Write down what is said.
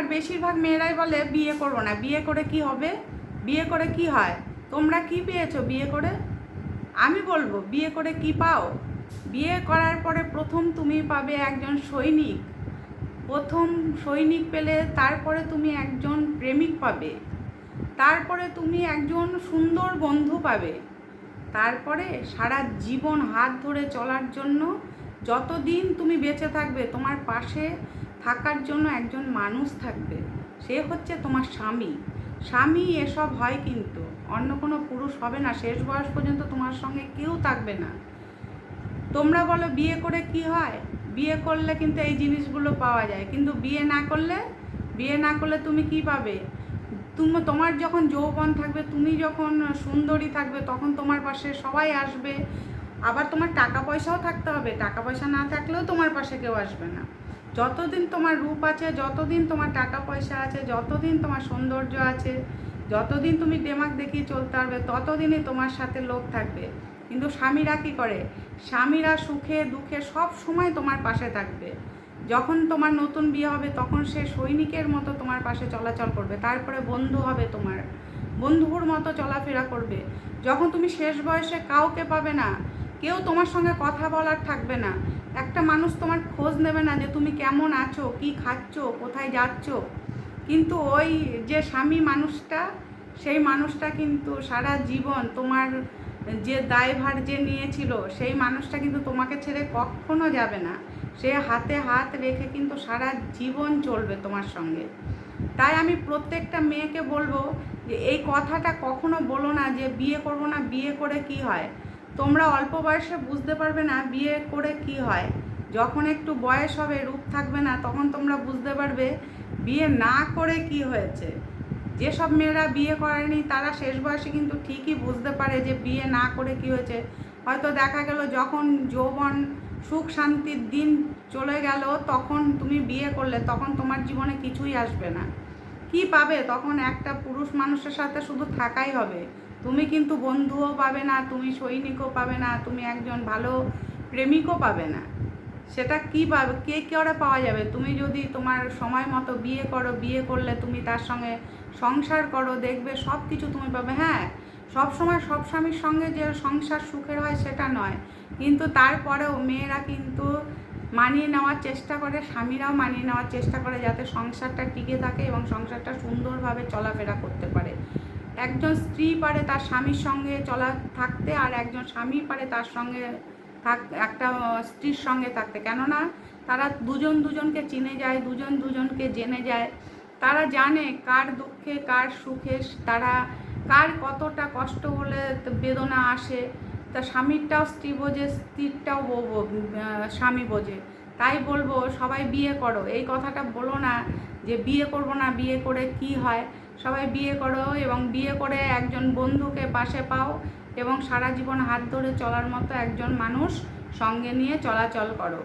আর বেশিরভাগ মেয়েরাই বলে, বিয়ে করব না। বিয়ে করে কি হবে? বিয়ে করে কি হয়? তোমরা কি পেয়েছ বিয়ে করে? আমি বলব, বিয়ে করে কি পাও? বিয়ে করার পরে প্রথম তুমি পাবে একজন সৈনিক। প্রথম সৈনিক পেলে তারপরে তুমি একজন প্রেমিক পাবে। তারপরে তুমি একজন সুন্দর বন্ধু পাবে। তারপরে সারা জীবন হাত ধরে চলার জন্য যতদিন তুমি বেঁচে থাকবে, তোমার পাশে থাকার জন্য একজন মানুষ থাকবে। সে হচ্ছে তোমার স্বামী। স্বামী এসব হয় কিন্তু, অন্য কোনো পুরুষ হবে না, শেষ বয়স পর্যন্ত তোমার সঙ্গে কেউ থাকবে না। তোমরা বলো, বিয়ে করে কি হয়? বিয়ে করলে কিন্তু এই জিনিসগুলো পাওয়া যায়। কিন্তু বিয়ে না করলে, বিয়ে না করলে তুমি কি পাবে? তুমি, তোমার যখন যৌবন থাকবে, তুমি যখন সুন্দরী থাকবে, তখন তোমার পাশে সবাই আসবে। আবার তোমার টাকা পয়সাও থাকতে হবে। টাকা পয়সা না থাকলেও তোমার পাশে কেউ আসবে না। যতদিন তোমার রূপ আছে, যতদিন তোমার টাকা পয়সা আছে, যতদিন তোমার সৌন্দর্য আছে, যতদিন তুমি দেমাক দেখিয়ে চলতে পারবে, ততদিনই তোমার সাথে লোক থাকবে। কিন্তু স্বামীরা কী করে? স্বামীরা সুখে, দুঃখে সব সময় তোমার পাশে থাকবে। যখন তোমার নতুন বিয়ে হবে, তখন সে সৈনিকের মতো তোমার পাশে চলাচল করবে, তারপরে বন্ধু হবে তোমার। বন্ধুর মতো চলাফেরা করবে। যখন তুমি শেষ বয়সে কাউকে পাবে না কেউ তোমার সঙ্গে কথা বলার থাকবে না। একটা মানুষ তোমার খোঁজ নেবে না যে তুমি কেমন আছো, কি খাচ্ছ, কোথায় যাচ্ছ। কিন্তু ওই যে স্বামী মানুষটা, সেই মানুষটা কিন্তু সারা জীবন তোমার যে দায়ভার যে নিয়েছিল, সেই মানুষটা কিন্তু তোমাকে ছেড়ে কখনো যাবে না। সে হাতে হাত রেখে কিন্তু সারা জীবন চলবে তোমার সঙ্গে। তাই আমি প্রত্যেকটা মেয়েকে বলব যে, এই কথাটা কখনো বলো না যে, বিয়ে করব না, বিয়ে করে কি হয়? তোমরা অল্প বয়সে বুঝতে পারবে না বিয়ে করে কি হয়। যখন একটু বয়স হবে, রূপ থাকবে না, তখন তোমরা বুঝতে পারবে বিয়ে না করে কি হয়েছে। যেসব মেয়েরা বিয়ে করেনি, তারা শেষ বয়সে কিন্তু ঠিকই বুঝতে পারে যে বিয়ে না করে কি হয়েছে। হয়তো দেখা গেল যখন যৌবন, সুখ শান্তির দিন চলে গেল, তখন তুমি বিয়ে করলে, তখন তোমার জীবনে কিছুই আসবে না। কি পাবে? তখন একটা পুরুষ মানুষের সাথে শুধু থাকাই হবে। তুমি কিন্তু বন্ধুও পাবে না, তুমি সৈনিকও পাবে না, তুমি একজন ভালো প্রেমিকও পাবে না। সেটা কি পাবে, কে করে পাওয়া যাবে? তুমি যদি তোমার সময় মতো বিয়ে করো, বিয়ে করলে তুমি তার সঙ্গে সংসার করো, দেখবে সব কিছু তুমি পাবে। হ্যাঁ সব সময় সব স্বামীর সঙ্গে যে সংসার সুখের হয় সেটা নয়। কিন্তু তারপরেও মেয়েরা কিন্তু মানিয়ে নেওয়ার চেষ্টা করে, স্বামীরাও মানিয়ে নেওয়ার চেষ্টা করে যাতে সংসারটা টিকে থাকে এবং সংসারটা সুন্দরভাবে চলাফেরা করতে পারে। একজন স্ত্রী পারে তার স্বামীর সঙ্গে চলা, থাকতে আর একজন স্বামী পারে তার সঙ্গে থাক, একটা স্ত্রীর সঙ্গে থাকতে। কেননা তারা দুজন দুজনকে চিনে যায়, দুজন দুজনকে জেনে যায়। তারা জানে কার দুঃখে, কার সুখে, তারা কার কতটা কষ্ট হলে বেদনা আসে। তা স্বামীরটাও স্ত্রী বোঝে, স্ত্রীরটাও স্বামী বোঝে। তাই বলব, সবাই বিয়ে করো। এই কথাটা বলো না যে বিয়ে করব না, বিয়ে করে কি হয়? সবাই বিয়ে করো এবং বিয়ে করে একজন বন্ধুকে পাশে পাও এবং সারা জীবন হাত ধরে চলার মতো একজন মানুষ সঙ্গে নিয়ে চলাচল করো।